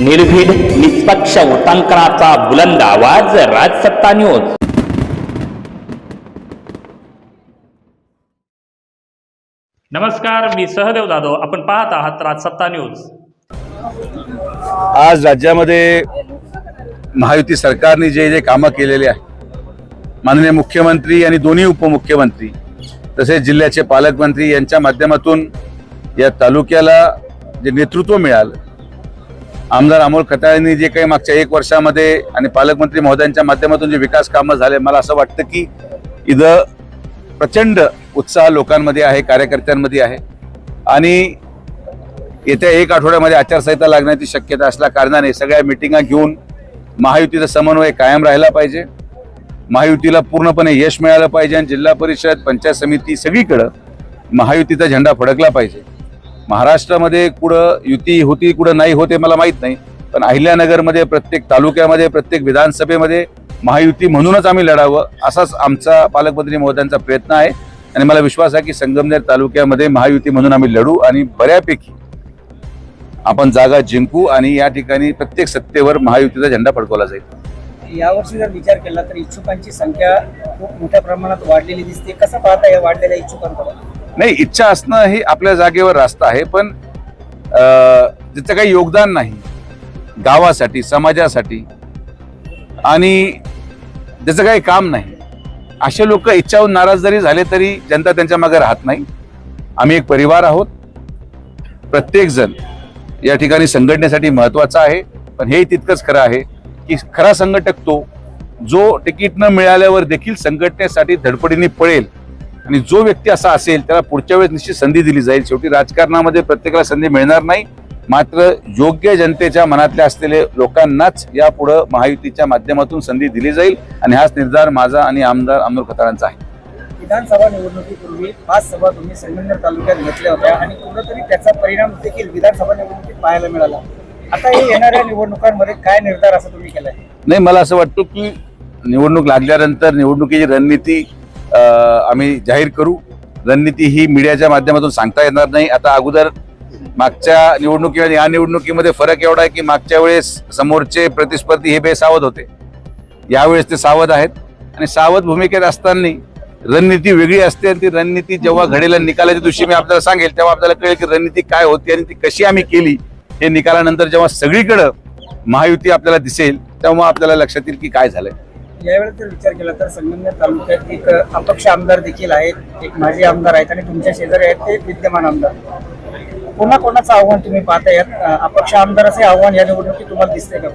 निर्भीड निष्पक्ष उटांकनाचा बुलंद आवाज राजसत्ता न्यूज नमस्कार मी सहदेव जाधव. आपण पाहत आहात राजसत्ता न्यूज. आज राज्यामध्ये महायुती सरकारने जे जे कामं केलेली आहे माननीय मुख्यमंत्री आणि दोन्ही उपमुख्यमंत्री तसेच जिल्ह्याचे पालकमंत्री यांच्या माध्यमातून या तालुक्याला जे नेतृत्व मिळालं आमदार अमोल खताळांनी जे काही मागच्या एक वर्षामध्ये आणि पालकमंत्री महोदयांच्या माध्यमातून जे विकास कामं झाले मला असं वाटतं की इथं प्रचंड उत्साह लोकांमध्ये आहे कार्यकर्त्यांमध्ये आहे. आणि येत्या एक आठवड्यामध्ये आचारसंहिता लागण्याची शक्यता असल्या कारणाने सगळ्या मिटिंगा घेऊन महायुतीचा समन्वय कायम राहिला पाहिजे. महायुतीला पूर्णपणे यश मिळालं पाहिजे आणि जिल्हा परिषद पंचायत समिती सगळीकडं महायुतीचा झेंडा फडकला पाहिजे. महाराष्ट्रामध्ये कुठं युती होती कुठं नाही होते मला माहीत नाही. पण अहिल्यानगरमध्ये प्रत्येक तालुक्यामध्ये प्रत्येक विधानसभेमध्ये महायुती म्हणूनच आम्ही लढावं असाच आमचा पालकमंत्री महोदयांचा प्रयत्न आहे. आणि मला विश्वास आहे की संगमनेर तालुक्यामध्ये महायुती म्हणून आम्ही लढू आणि बऱ्यापैकी आपण जागा जिंकू आणि या ठिकाणी प्रत्येक सत्तेवर महायुतीचा झेंडा फडकवला जाईल. यावर्षी जर विचार केला तर इच्छुकांची संख्या खूप मोठ्या प्रमाणात वाढलेली दिसते. कसं पाहता या वाढलेल्या इच्छुकांकडे नाही इच्छा असणं हे आपल्या जागेवर रास्त आहे पण त्याचं काही योगदान नाही गावासाठी समाजासाठी आणि त्याचं काही काम नाही असे लोक इच्छाहून नाराज जरी झाले तरी जनता त्यांच्या मागे राहत नाही. आम्ही एक परिवार आहोत. प्रत्येकजण या ठिकाणी संघटनेसाठी महत्त्वाचा आहे पण हे तितकंच खरं आहे की खरा संघटक तो जो तिकीट न मिळाल्यावर देखील संघटनेसाठी धडपडीने पळेल आणि जो व्यक्ती असा असेल त्याला पुढच्या वेळेस निश्चित संधी दिली जाईल. शेवटी राजकारणामध्ये प्रत्येकाला संधी मिळणार नाही. मात्र योग्य जनतेच्या मनातल्या असलेले लोकांनाच यापुढं महायुतीच्या माध्यमातून संधी दिली जाईल. आणि हाच निर्धार माझा आणि आमदार अमोल खताळांचा आहे. विधानसभा निवडणुकीपूर्वी पाच सभा तुम्ही संगमनेर तालुक्यात घेतल्या होत्या आणि कुठंतरी त्याचा परिणाम देखील विधानसभा निवडणुकीत पाहायला मिळाला. आता हे येणाऱ्या निवडणुकांमध्ये काय निर्धार असं तुम्ही केलाय? नाही मला असं वाटतं की निवडणूक लागल्यानंतर निवडणुकीची रणनीती आम्ही जाहीर करू. रणनीती ही मीडियाच्या माध्यमातून सांगता येणार नाही. आता अगोदर मागच्या निवडणुकी आणि या निवडणुकीमध्ये फरक एवढा आहे की मागच्या वेळेस समोरचे प्रतिस्पर्धी हे बेसावध होते. यावेळेस ते सावध आहेत. आणि सावध भूमिकेत असताना रणनीती वेगळी असते आणि ती रणनीती जेव्हा घडेला निकालाच्या दिवशी मी आपल्याला सांगेल तेव्हा आपल्याला कळेल की रणनीती काय होती आणि ती कशी आम्ही केली हे निकालानंतर जेव्हा सगळीकडं महायुती आपल्याला दिसेल तेव्हा आपल्याला लक्षात येईल की काय झालंय. यावेळेस जर विचार केला तर संगमनेर तालुक्यात एक अपक्ष आमदार देखील आहेत. एक माजी आमदार आहेत आणि तुमच्या शेजारी आहेत ते विद्यमान आमदार. पुन्हा कोणाचं आव्हान तुम्ही पाहता यात? अपक्ष आमदाराचे आव्हान या निवडणुकीत तुम्हाला दिसते का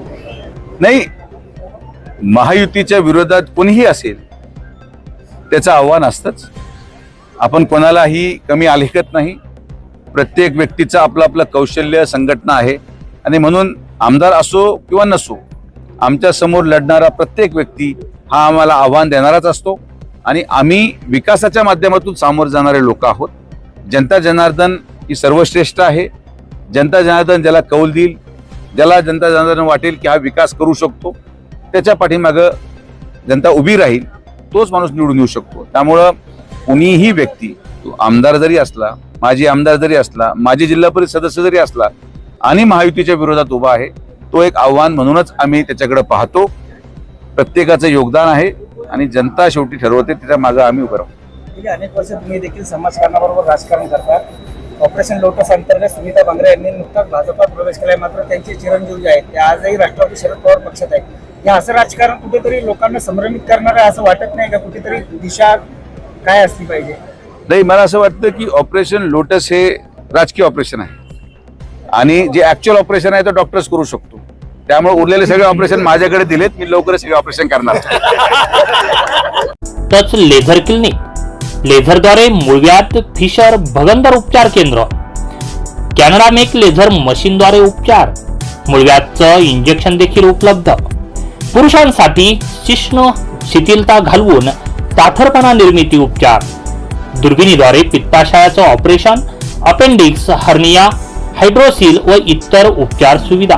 नाही. महायुतीच्या विरोधात कोणीही असेल त्याचं आव्हान असतंच. आपण कोणालाही कमी आलेखत नाही. प्रत्येक व्यक्तीचं आपलं आपलं कौशल्य संघटना आहे. आणि म्हणून आमदार असो किंवा नसो आमच्यासमोर लढणारा प्रत्येक व्यक्ती हा आम्हाला आव्हान देणाराच असतो. आणि आम्ही विकासाच्या माध्यमातून सामोरं जाणारे लोक आहोत. जनता जनार्दन ही सर्वश्रेष्ठ आहे. जनता जनार्दन ज्याला कौल देईल ज्याला जनता जनार्दन वाटेल की हा विकास करू शकतो त्याच्या पाठीमागं जनता उभी राहील तोच माणूस निवडून येऊ शकतो. त्यामुळं कुणीही व्यक्ती तो आमदार जरी असला माजी आमदार जरी असला माजी जिल्हा परिषद सदस्य जरी असला आणि महायुतीच्या विरोधात उभा आहे तो एक आव्हान म्हणूनच आम्ही त्याच्याकडे पाहतो. प्रत्येकाचं योगदान आहे आणि जनता शेवटी ठरवते त्याच्या मागं आम्ही उभं राहू. अनेक वर्ष तुम्ही देखील समाजकारणाबरोबर राजकारण करता. ऑपरेशन लोटस अंतर्गत सुनीता बांगरे यांनी नुकताच भाजपात प्रवेश केलाय. मात्र त्यांचे चिरंजीव जे आहेत. ते आजही राष्ट्रवादी शरद पवार पक्षात आहेत. या असं राजकारण कुठेतरी लोकांना संभ्रमित करणार आहे असं वाटत नाही का? कुठेतरी दिशा काय असली पाहिजे? नाही मला असं वाटतं की ऑपरेशन लोटस हे राजकीय ऑपरेशन आहे. आणि जे ऍक्च्युअल ऑपरेशन आहे ते डॉक्टर्स करू शकतो. त्यामुळे उरलेले सगळे ऑपरेशन माझ्याकडे दिलेत. मी लवकर सगळे ऑपरेशन करणार. Touch Laser Clinic. लेझरद्वारे मुळव्यात फिशर भगंदर उपचार केंद्र. कॅनडा मेक लेझर मशीनद्वारे उपचार. मुळव्यातचं इंजेक्शन देखील उपलब्ध. पुरुषांसाठी शिष्ण शिथिलता घालवून ताथरपणा निर्मिती उपचार. दुर्बिणीद्वारे पित्ताशयाचं ऑपरेशन अपेंडिक्स हर्निया हायड्रोसिल व इतर उपचार सुविधा.